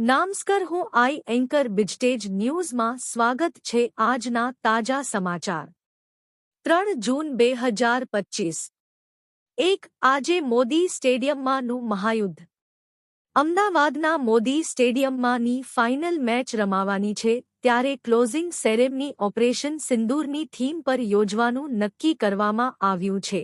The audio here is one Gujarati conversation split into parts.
નામસ્કર હું આઈ એન્કર બિજટેજ ન્યૂઝમાં સ્વાગત છે આજના તાજા સમાચાર. ત્રણ જૂન બે હજાર પચીસ. એક આજે મોદી સ્ટેડિયમમાંનું મહાયુદ્ધ. અમદાવાદના મોદી સ્ટેડિયમમાંની ફાઇનલ મેચ રમાવાની છે ત્યારે ક્લોઝિંગ સેરેમની ઓપરેશન સિંદૂરની થીમ પર યોજવાનું નક્કી કરવામાં આવ્યું છે.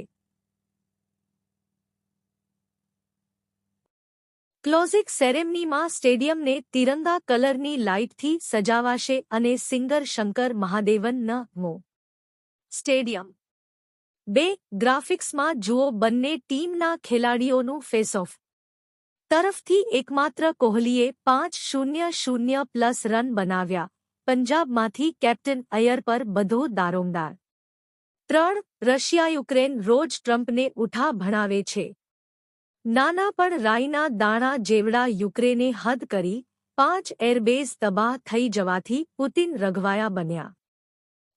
ક્લોઝિક સેરેમનીમાં સ્ટેડિયમને તિરંગા કલરની લાઇટથી સજાવાશે અને સિંગર શંકર મહાદેવન ન મો. સ્ટેડિયમ. બે ગ્રાફિક્સમાં જુઓ બંને ટીમના ખેલાડીઓનું ફેસ ઓફ તરફથી એકમાત્ર કોહલીએ પાંચ શૂન્ય શૂન્ય પ્લસ રન બનાવ્યા. પંજાબમાંથી કેપ્ટન અયર પર બધો દારોમદાર. ત્રણ રશિયા યુક્રેન રોજ ટ્રમ્પને ઉઠા ભણાવે છે. નાના પણ રાઈના દાણા જેવડા યુક્રેને હદ કરી પાંચ એરબેઝ તબાહ થઈ જવાથી પુતિન રઘવાયા બન્યા.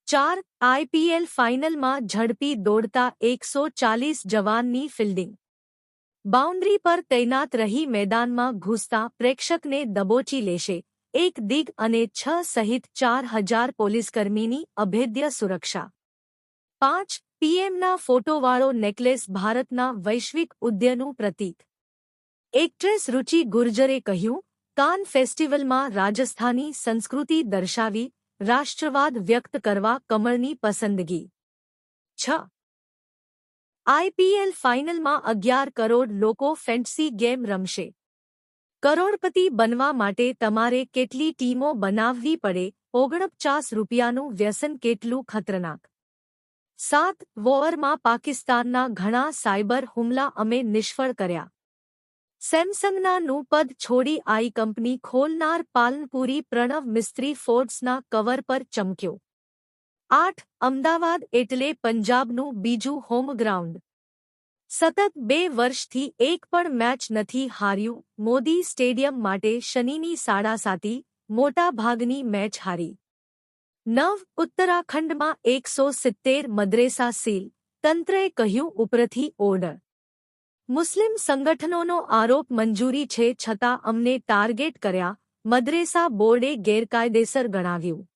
ચાર આઈપીએલ ફાઇનલમાં ઝડપી દોડતા એકસો ચાલીસ જવાનની ફિલ્ડિંગ. બાઉન્ડ્રી પર તૈનાત રહી મેદાનમાં ઘૂસતા પ્રેક્ષકને દબોચી લેશે એક દિગ અને છ સહિત ચાર હજાર પોલીસકર્મીની અભેદ્ય સુરક્ષા. પાંચ પીએમના ફોટોવાળો નેકલેસ ભારતના વૈશ્વિક ઉદ્યનું પ્રતીક. એક્ટ્રેસ રુચિ ગુર્જરે કહ્યું, કાન ફેસ્ટિવલમાં રાજસ્થાની સંસ્કૃતિ દર્શાવી રાષ્ટ્રવાદ વ્યક્ત કરવા કમળની પસંદગી. છ. આઈપીએલ ફાઇનલમાં અગિયાર કરોડ લોકો ફેન્ટસી ગેમ રમશે. કરોડપતિ બનવા માટે તમારે કેટલી ટીમો બનાવવી પડે? ઓગણપચાસ રૂપિયાનું વ્યસન કેટલું ખતરનાક? સાત વોરમાં પાકિસ્તાનના ઘણા સાયબર હુમલા અમે નિષ્ફળ કર્યા. સેમસંગના નું પદ છોડી આઈ કંપની ખોલનાર પાલનપુરી પ્રણવ મિસ્ત્રી ફોર્ડ્સના કવર પર ચમક્યો. આઠ અમદાવાદ એટલે પંજાબનું બીજું હોમ ગ્રાઉન્ડ. સતત બે વર્ષથી એક પણ મેચ નથી હાર્યું, મોદી સ્ટેડિયમ માટે શનિની સાડા સાતી, મોટાભાગની મેચ હારી. નવ ઉત્તરાખંડમાં એકસો સિત્તેર મદ્રેસા સીલ, તંત્રએ કહ્યું ઉપરથી ઓર્ડર. મુસ્લિમ સંગઠનોનો આરોપ મંજૂરી છે છતાં અમને ટાર્ગેટ કર્યા, મદ્રેસા બોર્ડે ગેરકાયદેસર ગણાવ્યું.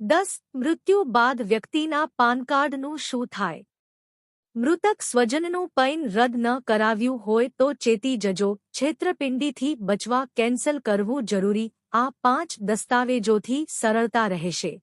દસ, મૃત્યુ બાદ વ્યક્તિના પાનકાર્ડનું શું થાય? મૃતક સ્વજનનું પૈન રદ ન કરાવ્યું હોય તો ચેતી જજો. છેતરપિંડીથી બચવા કેન્સલ કરવું જરૂરી. આ પાંચ દસ્તાવેજોથી સરળતા રહેશે.